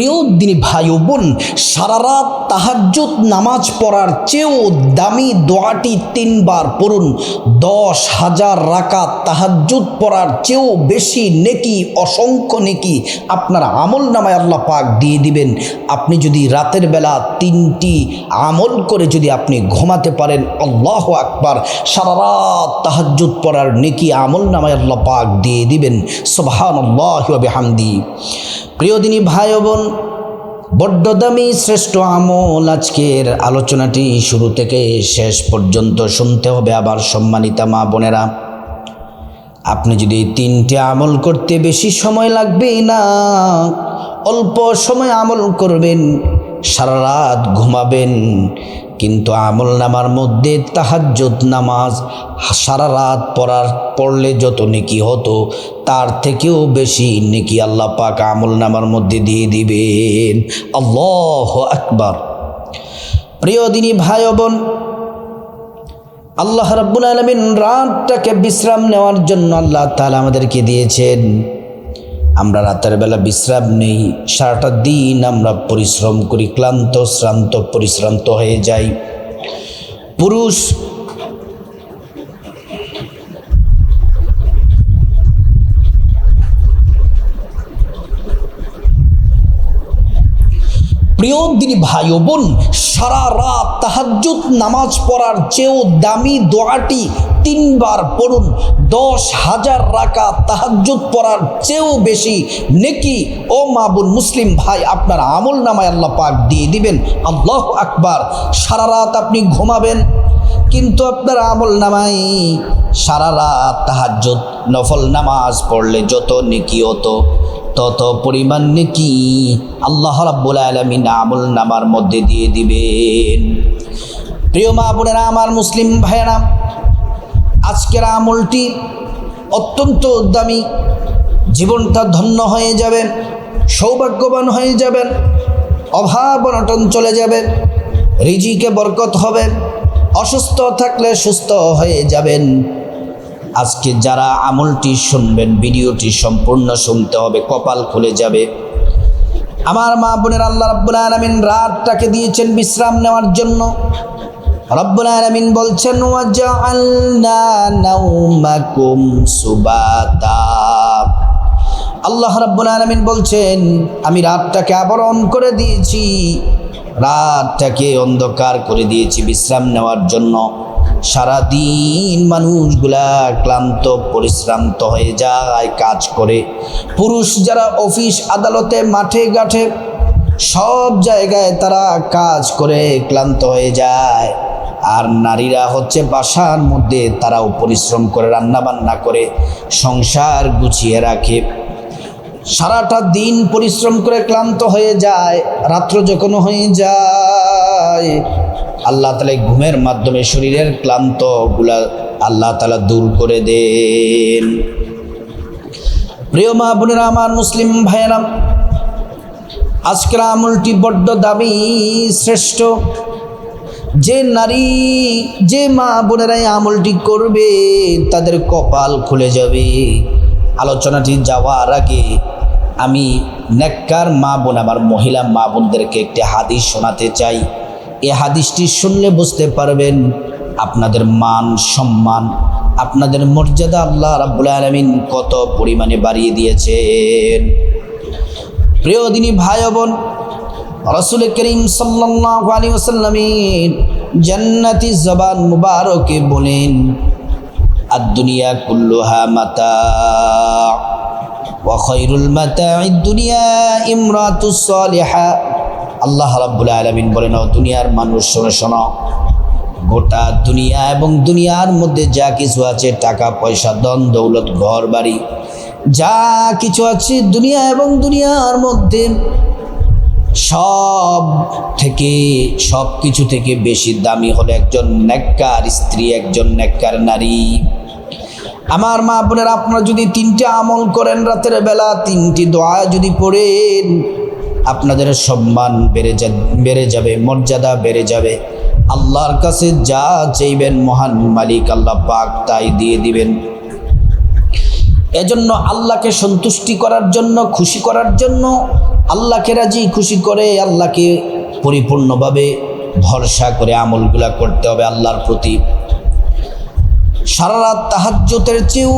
প্রিয় দিনী ভাই ও বোন সারা রাত তাহাজ্জুদ, নামাজ পড়ার চেয়েও দামি দোয়াটি তিনবার পড়ুন। দশ হাজার রাকাত তাহাজ্জুদ পড়ার চেয়েও বেশি নেকি, অসংখ্য নেকি আপনার আমল নামায় আল্লাহ পাক দিয়ে দিবেন। আপনি যদি রাতের বেলা তিনটি আমল করে যদি আপনি ঘুমাতে পারেন, আল্লাহ আকবার, সারা রাত তাহাজ্জুদ পড়ার নেকি, আমল নামায় আল্লাহ পাক দিয়ে দিবেন। সোবাহান আল্লাহ হামদি প্রিয় দিনী ভাই বোন বড্ড দামি শ্রেষ্ঠ আমল আজকের আলোচনাটি শুরু থেকে শেষ পর্যন্ত শুনতে হবে আবার সম্মানিতা মা বোনেরা। আপনি যদি তিনটে আমল করতে বেশি সময় লাগবে না, অল্প সময় আমল করবেন সারা রাত ঘুমাবেন, কিন্তু আমল নামার মধ্যে তাহাজ্জুদ নামাজ সারা রাত পড়ার, পড়লে যত নেকি হতো, তার থেকেও বেশি নেকি আল্লাহ পাক আমল নামার মধ্যে দিয়ে দিবেন। আল্লাহ আকবার। প্রিয় দিনী ভাই বোন, আল্লাহ রাব্বুল আলমিন রাতটাকে বিশ্রাম নেওয়ার জন্য আল্লাহ তাআলা আমাদেরকে দিয়েছেন। আমরা রাতের বেলা বিশ্রাম নেই। সারাটা দিন আমরা পরিশ্রম করি, ক্লান্ত, শ্রান্ত, পরিশ্রান্ত হয়ে যাই। পুরুষ প্রিয় দিনী ভাই বোন, সারা রাত তাহাজ্জুদ, নামাজ পড়ার চেয়েও দামি দোয়াটি তিনবার পড়ুন, দশ হাজার রাকা তাহাজ্জুদ পড়ার চেয়েও বেশি নেকি ও মাবুল মুসলিম ভাই আপনার আমল নামায় আল্লাহ পাক দিয়ে দিবেন। আল্লাহ আকবার। সারা রাত আপনি ঘুমাবেন, কিন্তু আপনার আমল নামাই সারা রাত তাহাজ্জুদ, নফল নামাজ পড়লে যত নেকি হতো তত পরিমাণ নেকি আল্লাহ রাব্বুল আলামিন আমল নামার মধ্যে দিয়ে দিবেন। প্রিয় মা বোনেরা, আমার মুসলিম ভাইয়েরা আজকের আমলটি অত্যন্ত দামি জীবনটা ধন্য হয়ে যাবে, সৌভাগ্যবান হয়ে যাবেন অভাব অনটন চলে যাবে, রিজিকে বরকত হবে, অসুস্থ থাকলে সুস্থ হয়ে যাবেন। আজকে যারা আমলটি শুনবেন, ভিডিওটি সম্পূর্ণ শুনতে হবে, কপাল খুলে যাবে। আমার মা বোনের আল্লাহ রব্বুল আলমিন রাতটাকে দিয়েছেন বিশ্রাম নেওয়ার জন্য। রব্বুল আলমিন বলছেন, ওয়াজআলনা সুবাতা। আল্লাহ রব্বুল আলমিন বলছেন, আমি রাতটাকে আবরণ করে দিয়েছি, রাতটাকে অন্ধকার করে দিয়েছি বিশ্রাম নেওয়ার জন্য। সারাদিন মানুষগুলা ক্লান্ত, পরিশ্রান্ত হয়ে যায় কাজ করে। পুরুষ যারা অফিস আদালতে, মাঠে ঘাটে, সব জায়গায় তারা কাজ করে ক্লান্ত হয়ে যায়। আর নারীরা হচ্ছে বাসার মধ্যে তারাও পরিশ্রম করে রান্না বান্না করে, সংসার গুছিয়ে রাখে। সারাটা দিন পরিশ্রম করে ক্লান্ত হয়ে যায়, রাত্র যখন হয়ে যায়, আল্লাহ তালা ঘুমের মাধ্যমে শরীরের ক্লান্তগুলা আল্লাহ তালা দূর করে দেন। প্রিয় মা বোনেরা, আমার মুসলিম ভাইয়েরা, আজকের আমলটি বড্ড দামি, শ্রেষ্ঠ। যে নারী, যে মা বোনেরা এই আমলটি করবে, তাদের কপাল খুলে যাবে। আলোচনাটি যাওয়ার আগে আমি নেককার মা বোন, আমার মহিলা মা বোনদেরকে একটি হাদিস শোনাতে চাই। এ হাদিসটি শুনলে বুঝতে পারবেন আপনাদের মান সম্মান, আপনাদের মর্যাদা আল্লাহ রাব্বুল আলমিন কত পরিমাণে বাড়িয়ে দিয়েছেন। প্রিয় দিনী ভাই বোন রসুল করিম সাল্লাল্লাহু আলাইহি ওয়াসাল্লামের জান্নাতি জবান মুবারকে বলেন আদ-দুনিয়া কুল্লুহা মাতা, ওয়া খায়রুল মাতা'id দুনিয়া ইমরাতুস সালিহা। আল্লাহ রাব্বুল আলামিন বলেন, ও দুনিয়ার মানুষ, শোনো শোনো, গোটা দুনিয়া এবং দুনিয়ার মধ্যে যা কিছু আছে, টাকা, পয়সা দন দৌলত ঘর বাড়ি যা কিছু আছে দুনিয়া এবং দুনিয়ার মধ্যে সব থেকে, সব কিছু থেকে বেশি দামি হলো একজন নেককার স্ত্রী, একজন নেককার নারী। আমার মা বোনের আপনারা যদি তিনটে আমল করেন রাতের বেলা, তিনটি দোয়া যদি পড়েন, আপনাদের সম্মান বেড়ে যা, বেড়ে যাবে, মর্যাদা বেড়ে যাবে। আল্লাহর কাছে যা চাইবেন মহান মালিক আল্লাহ পাক তাই দিয়ে দিবেন। এজন্য আল্লাহকে সন্তুষ্টি করার জন্য, খুশি করার জন্য আল্লাহকে রাজি, খুশি করে আল্লাহকে পরিপূর্ণভাবে ভরসা করে আমলগুলা করতে হবে আল্লাহর প্রতি। সারা রাত তাহাজ্যতের চেয়েও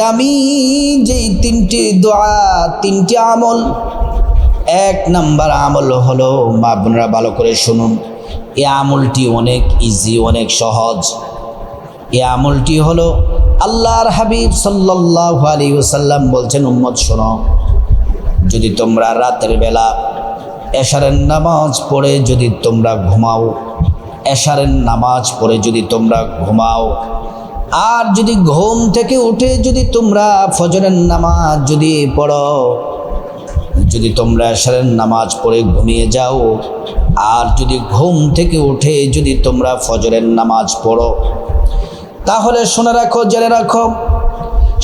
দামি যেই তিনটি দোয়া, তিনটি আমল, এক নাম্বার আমল হলো, মা বোনেরা ভালো করে শুনুন এই আমলটি অনেক ইজি অনেক সহজ। এই আমলটি হলো আল্লাহর হাবিব সাল্লাহ আলী ওসাল্লাম বলছেন উম্মদ শোনো। যদি তোমরা রাতের বেলা এশারের নামাজ পড়ে যদি তোমরা ঘুমাও, এশারের নামাজ পড়ে যদি তোমরা ঘুমাও। আর যদি ঘুম থেকে উঠে যদি তোমরা ফজরের নামাজ যদি পড়ো, যদি তোমরা এশারের নামাজ পড়ে ঘুমিয়ে যাও, আর যদি ঘুম থেকে উঠে যদি তোমরা ফজরের নামাজ পড়ো, তাহলে শুনে রাখো, জেনে রাখো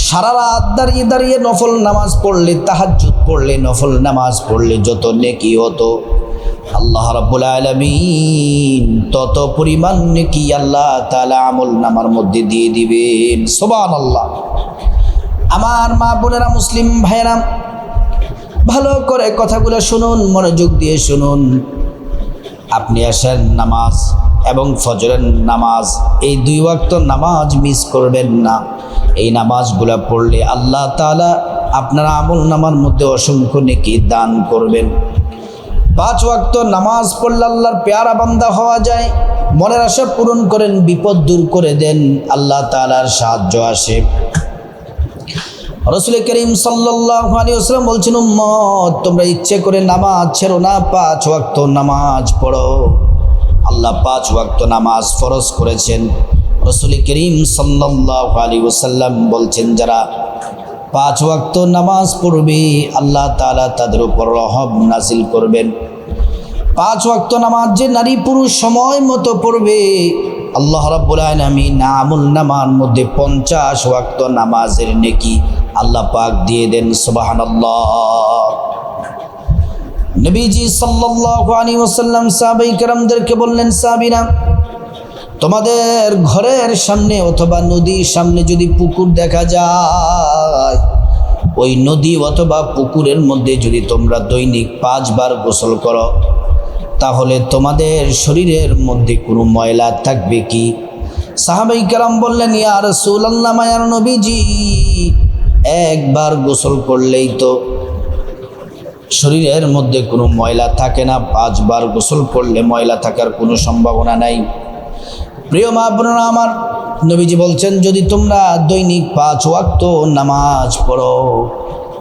সারা রাত দাঁড়িয়ে দাঁড়িয়ে নফল নামাজ পড়লে, তাহাজ্জুদ পড়লে, নফল নামাজ পড়লে যত নেকি হতো। আল্লাহ রাব্বুল আলামিন তত পরিমাণ নেকি আল্লাহ তাআলা আমল নামার মধ্যে দিয়ে দিবেন। সুবহানাল্লাহ। আমার মা বোনেরা মুসলিম ভাইয়েরা, ভালো করে কথাগুলো শুনুন, মনোযোগ দিয়ে শুনুন। আপনি আসেন নামাজ এবং ফজরের নামাজ, এই দুই ওয়াক্ত নামাজ মিস করবেন না। এই নামাজগুলো পড়লে আল্লাহ তাআলা আপনার আমল নামার মধ্যে অসংখ্য নেকি দান করবেন। পাঁচ ওয়াক্ত নামাজ পড়লে আল্লাহর পেয়ারা বান্দা হওয়া যায়। মনের আশা পূরণ করেন, বিপদ দূর করে দেন, আল্লাহ তাআলার সাহায্য আসে। রসুল করিম সাল্লাম বলছেন, উম্মত, তোমরা ইচ্ছে করে নামাজ ছেড়ো না, পাঁচ ওয়াক্ত নামাজ পড়ো। আল্লাহ পাঁচ ওয়াক্ত নামাজ ফরজ করেছেন। রসুল করিম সাল্লাহ আলী ওসাল্লাম বলছেন, যারা পাঁচ ওয়াক্ত নামাজ পড়বে, আল্লাহ তাআলা তাদের উপর রহম নাজিল করবেন। পাঁচ ওয়াক্ত নামাজ যে নারী পুরুষ সময় মতো পড়বে, আল্লাহ রাব্বুল আলামিন আমুল নামার মধ্যে পঞ্চাশ ওয়াক্ত নামাজের নেকি আল্লাহ পাক দিয়ে দেন, সুবহানাল্লাহ। নবীজি সাল্লাল্লাহু আলাইহি ওয়াসাল্লাম সাহাবাই কেরামদেরকে বললেন, সাহাবীরা, তোমাদের ঘরের সামনে অথবা নদীর সামনে যদি পুকুর দেখা যায়, ওই নদী অথবা পুকুরের মধ্যে যদি তোমরা দৈনিক পাঁচবার গোসল করো, তাহলে তোমাদের শরীরের মধ্যে কোনো ময়লা থাকবে কি? সাহাবাই কালাম বললেন, ইয়া রাসূলুল্লাহ, মায়ার নবীজি, একবার গোসল করলেই তো শরীরের মধ্যে কোনো ময়লা থাকে না, পাঁচবার গোসল করলে ময়লা থাকার কোনো সম্ভাবনা নাই। প্রিয় মা বোনেরা আমার নবীজি বলছেন, যদি তোমরা দৈনিক পাঁচ ওয়াক্ত নামাজ পড়ো,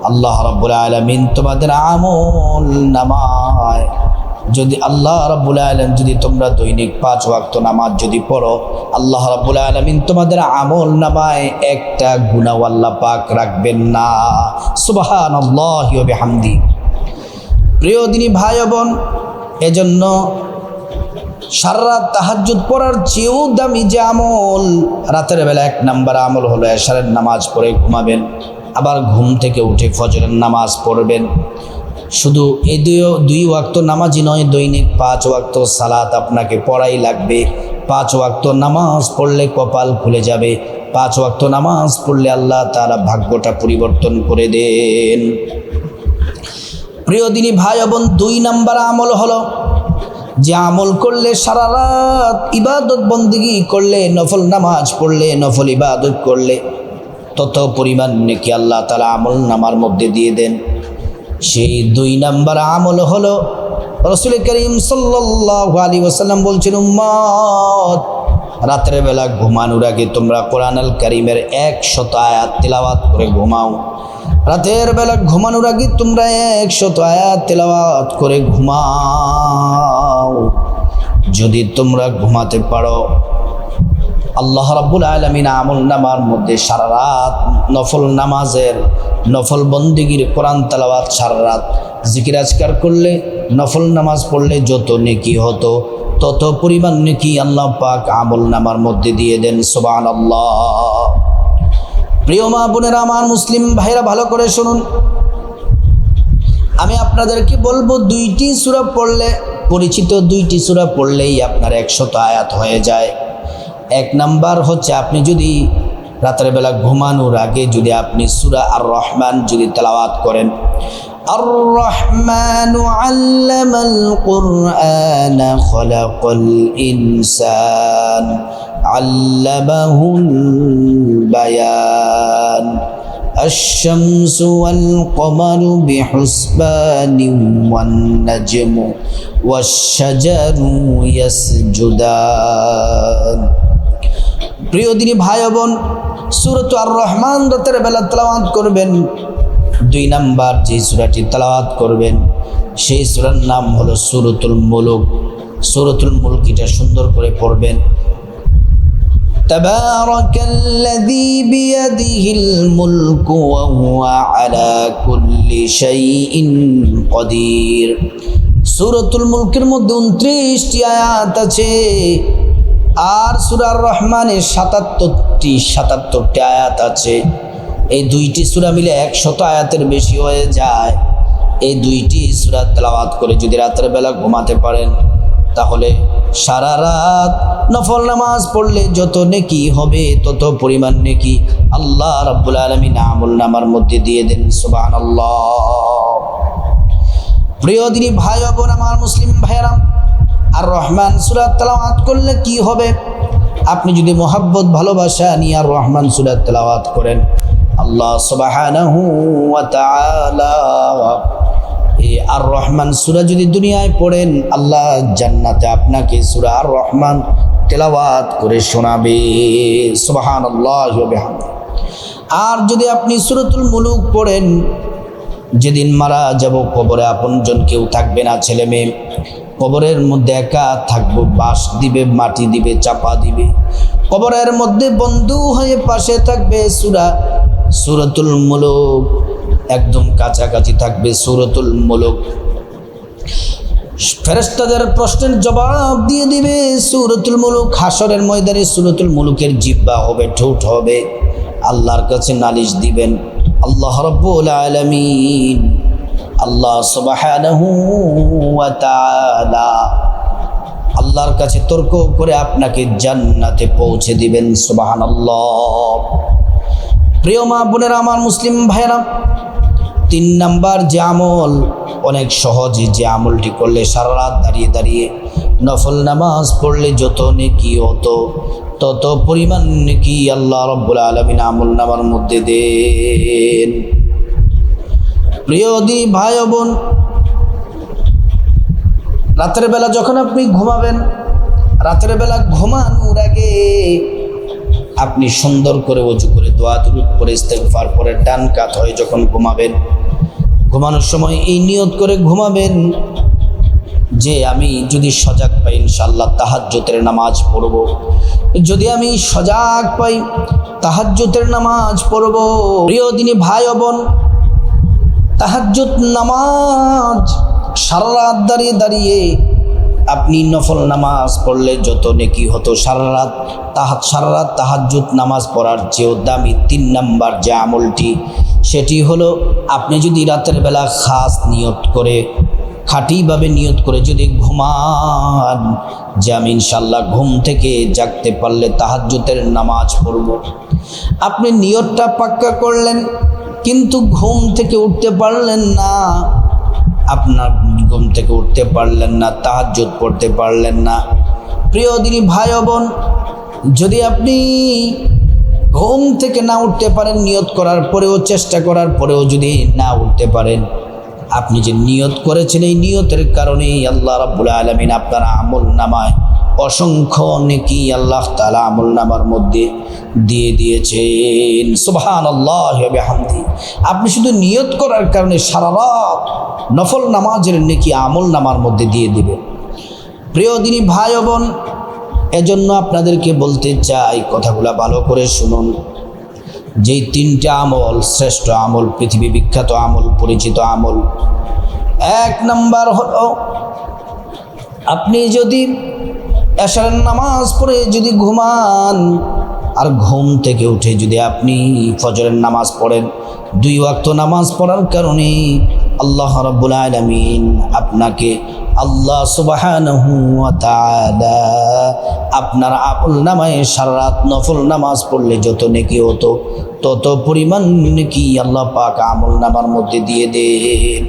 আল্লাহ রাব্বুল আলামিন তোমাদের আমল নামায়। যদি আল্লাহ রাব্বুল আলম যদি তোমরা দৈনিক পাঁচ ওয়াক্ত নামাজ যদি পড়ো, আল্লাহ রাব্বুল আলমিন তোমাদের আমল নামায় একটা গুনাও আল্লাহ পাক রাখবেন না। আল্লাহ হামদি প্রিয় দিনী ভাই বোন, এজন্য সারা রাত তাহাজ্জুদ পড়ার চেয়েও দামি যে আমল, রাতের বেলা এক নাম্বার আমল হলো এশারের নামাজ পড়ে ঘুমাবেন, আবার ঘুম থেকে উঠে ফজরের নামাজ পড়বেন। শুধু এই দুই দুই ওয়াক্ত নামাজই নয়, দৈনিক পাঁচ ওয়াক্ত সালাত আপনাকে পড়াই লাগবে। পাঁচ ওয়াক্ত নামাজ পড়লে কপাল খুলে যাবে। পাঁচ ওয়াক্ত নামাজ পড়লে আল্লাহ তারা ভাগ্যটা পরিবর্তন করে দেন। প্রিয় দিনী ভাই বোন, দুই নাম্বার আমল হলো যে আমল করলে সারা রাত ইবাদত বন্দিগি করলে, নফল নামাজ পড়লে, নফল ইবাদত করলে, তত পরিমাণ নাকি আল্লাহ তালা আমল নামার মধ্যে দিয়ে দেন। সেই দুই নাম্বার আমল হলো, রসুল করিম সাল্লাহ আলী ওসাল্লাম বলছেন, উম্মত, রাতের বেলা ঘুমানোর আগে তোমরা কোরআন আল করিমের একশত আয়াত তেলাওয়াত করে ঘুমাও। রাতের বেলা ঘুমানোর আগে তোমরা একশত আয়াত তেলাওয়াত করে ঘুমাও। যদি তোমরা ঘুমাতে পারো, আল্লাহ রাব্বুল আলমিন আমল নামার মধ্যে সারা রাত নফল নামাজের নফল বন্দিগির কোরআন তালাবাত সারা রাত জিকির আজকার করলে, নফল নামাজ পড়লে যত নেকি হতো, তত পরিমাণ নেকি আল্লাহ পাক আমল নামার মধ্যে দিয়ে দেন সোবান আল্লাহ প্রিয় মা বোনেরা, আমার মুসলিম ভাইরা ভালো করে শুনুন। আমি আপনাদেরকে বলব, দুইটি সুরা পড়লে, পরিচিত দুইটি সুরা পড়লেই আপনার একশত আয়াত হয়ে যায়। এক নাম্বার হচ্ছে, আপনি যদি রাতের বেলা ঘুমানোর আগে যদি আপনি সুরা আর রহমান যদি তেলাওয়াত করেন। আর রহমান ইনসান। علمه البيان الشمس والقمر بحسبان والنجم والشجر يسجدان প্রিয় দিনী ভাই বোন সুরত আর রহমান রাতের বেলা তেলাওয়াত করবেন দুই নাম্বার যে সুরাটি তেলাওয়াত করবেন সেই সুরার নাম হলো সুরতুল মুলুক সুরতুল মুলুক এটা সুন্দর করে পড়বেন تبارك الذي بيده الملك وهو على كل شيء قدير সুরতুল মুলকের মধ্যে উনত্রিশটি আয়াত আছে আর সুরার রহমানের সাতাত্তরটি সাতাত্তরটি আয়াত আছে এই দুইটি সুরা মিলে একশত আয়াতের বেশি হয়ে যায় এই দুইটি সুরা তেলাওয়াত করে যদি রাতের বেলা ঘুমাতে পারেন তাহলে সারা রাত নফল নামাজ পড়লে যত নেকি হবে, তত পরিমাণ নেকি আল্লাহ রাব্বুল আলমিন আমল নামার মধ্যে দিয়ে দেন সুবাহ প্রিয় দিনী ভাই বোন, আমার মুসলিম ভাইয়েরাম আর রহমান সুরাত তেলাওয়াত করলে কি হবে? আপনি যদি মোহাব্বত, ভালোবাসা নিয়ে আর রহমান সুরাত তেলাওয়াত করেন, আল্লাহ তাআলা এই আর রহমান সুরা যদি দুনিয়ায় পড়েন, আল্লাহ জান্নাতে আপনাকে সুরা আর রহমান তেলাওয়াত করে শোনাবে। সুবাহান আল্লাহ আর যদি আপনি সুরতুল মুলুক পড়েন, যেদিন মারা যাব, কবরে আপনজন কেউ থাকবে না, ছেলে মেয়ে। কবরের মধ্যে একা থাকব, বাঁশ দিবে, মাটি দিবে, চাপা দিবে। কবরের মধ্যে বন্ধু হয়ে পাশে থাকবে সুরা। সুরতুল মুলুক একদম কাছাকাছি থাকবে সুরতুল মুলুক। ফেরেস্তাদের প্রশ্নের জবাব দিয়ে দিবে, সুরতুল মুলুক হাসরের ময়দানে সুরতুল মুলুকের জিব্বা হবে, ঠোঁট হবে। আল্লাহর কাছে নালিশ দিবেন, আল্লাহ রব্বুল আলমিন, আল্লাহ ওয়া আল্লাহর কাছে তর্ক করে আপনাকে জান্নাতে পৌঁছে দিবেন, সুবহানাল্লাহ। প্রিয় মা বোনেরা, আমার মুসলিম ভাইয়েরা তিন নাম্বার যে আমল। অনেক সহজে যে আমলটি করলে সারা রাত দাঁড়িয়ে দাঁড়িয়ে নফল নামাজ পড়লে যত নেকি হতো তত পরিমাণ নেকি আল্লাহ রব্বুল আলমিন আমল নামার মধ্যে দেন। প্রিয় দি ভাই বোন, রাতের যখন আপনি ঘুমাবেন, রাতের বেলা ঘুমানোর আগে আপনি সুন্দর করে অজু করে দোয়া দুরুদ করে ইস্তেগফার পরে ডান কাত হয়ে যখন ঘুমাবেন, ঘুমানোর সময় এই নিয়ত করে ঘুমাবেন যে আমি যদি সজাগ পাই ইনশাল্লাহ তাহাজ্জতের নামাজ পড়ব। যদি আমি সজাগ পাই তাহাজ্জতের নামাজ পড়ব। প্রিয় দিনী ভাই বোন, তাহাজ্জুদ নামাজ সারা রাত দাঁড়িয়ে দাঁড়িয়ে আপনি নফল নামাজ পড়লে যত নেকি হতো সারা রাত তাহাত সারা রাত তাহাজ্জুদ নামাজ পড়ার চেয়েও দামি তিন নাম্বার যে আমলটি, সেটি হলো আপনি যদি রাতের বেলা খাস নিয়ত করে, খাঁটিভাবে নিয়ত করে যদি ঘুমান, যে আমি ইনশাল্লাহ ঘুম থেকে জাগতে পারলে তাহাজ্জুদের নামাজ পড়ব। আপনি নিয়তটা পাক্কা করলেন, কিন্তু ঘুম থেকে উঠতে পারলেন না। আপনার ঘুম থেকে উঠতে পারলেন না, তাহাজ্জুদ পড়তে পারলেন না। প্রিয় দিনী ভাই বোন, যদি আপনি ঘুম থেকে না উঠতে পারেন, নিয়ত করার পরেও, চেষ্টা করার পরেও যদি না উঠতে পারেন, আপনি যে নিয়ত করেছেন, এই নিয়তের কারণেই আল্লাহ রাবুল আলমিন আপনার আমল নামায় অসংখ্য নেকি আল্লাহ তালা আমল নামার মধ্যে দিয়ে দিয়েছেন। সুবহান আল্লাহ আপনি শুধু নিয়ত করার কারণে সারা রাত নফল নামাজের নেকি আমল নামার মধ্যে দিয়ে দিবে প্রিয় দিনী ভাই বোন, এজন্য আপনাদেরকে বলতে চাই, কথাগুলা ভালো করে শুনুন। যেই তিনটা আমল, শ্রেষ্ঠ আমল, পৃথিবী বিখ্যাত আমল, পরিচিত আমল, এক নাম্বার হল, আপনি যদি এশারের নামাজ পড়ে যদি ঘুমান, আর ঘুম থেকে উঠে যদি আপনি ফজরের নামাজ পড়েন, দুই ওয়াক্ত নামাজ পড়ার কারণে আল্লাহ রব্বুল আলমিন আপনাকে আল্লাহ তাআলা আপনার আপল নামায় সারা রাত নফল নামাজ পড়লে যত নেকি হতো, তত পরিমাণ নেকি আল্লাহ পাক আমল নামার মধ্যে দিয়ে দেন।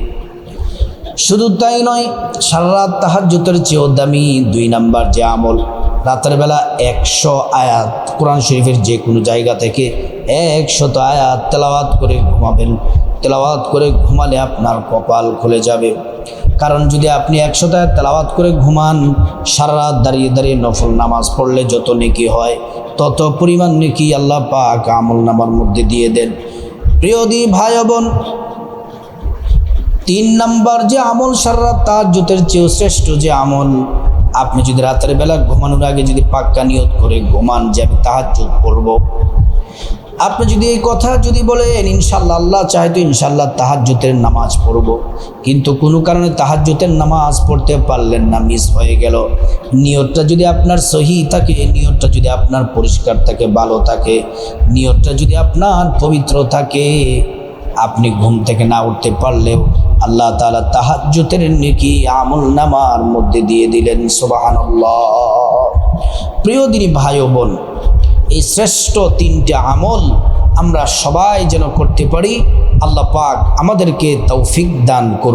শুধু তাই নয় সারা রাত তাহাজ্জুতের চেয়েও দামি দুই নাম্বার যে আমল। রাতের বেলা একশো আয়াত কোরআন শরীফের যে কোনো জায়গা থেকে একশত আয়াত তেলাওয়াত করে ঘুমাবেন। তেলাওয়াত করে ঘুমালে আপনার কপাল খুলে যাবে। কারণ যদি আপনি একশত আয়াত তেলাওয়াত করে ঘুমান সারা রাত দাঁড়িয়ে দাঁড়িয়ে নফল নামাজ পড়লে যত নেকি হয়, তত পরিমাণ নেকি আল্লাহ পাক আমল নামার মধ্যে দিয়ে দেন। প্রিয় দি ভাই বোন তিন নাম্বার যে আমল সারা তার জুতের চেয়েও শ্রেষ্ঠ যে আমল, আপনি যদি রাতের বেলা ঘুমানোর আগে যদি পাক্কা নিয়ত করে ঘুমান যে আমি তাহার জুত পড়ব। আপনি যদি এই কথা যদি বলেন ইনশাল্লাহ আল্লাহ চাহে তো ইনশাল্লাহ তাহাজ্জুতের নামাজ পড়ব। কিন্তু কোনো কারণে তাহাজ্জুতের নামাজ পড়তে পারলেন না, মিস হয়ে গেল। নিয়তটা যদি আপনার সহি থাকে, নিয়তটা যদি আপনার পরিষ্কার থাকে, ভালো থাকে, নিয়তটা যদি আপনার পবিত্র থাকে, আপনি ঘুম থেকে না উঠতে পারলেও আল্লাহ তালা তাহাজ্জুতের নেকি আমল নামার মধ্যে দিয়ে দিলেন সোবাহান প্রিয় দিনী ভাই বোন, এই শ্রেষ্ঠ তিনটে আমল আমরা সবাই যেন করতে পারি, আল্লাহ পাক আমাদেরকে তৌফিক দান করুন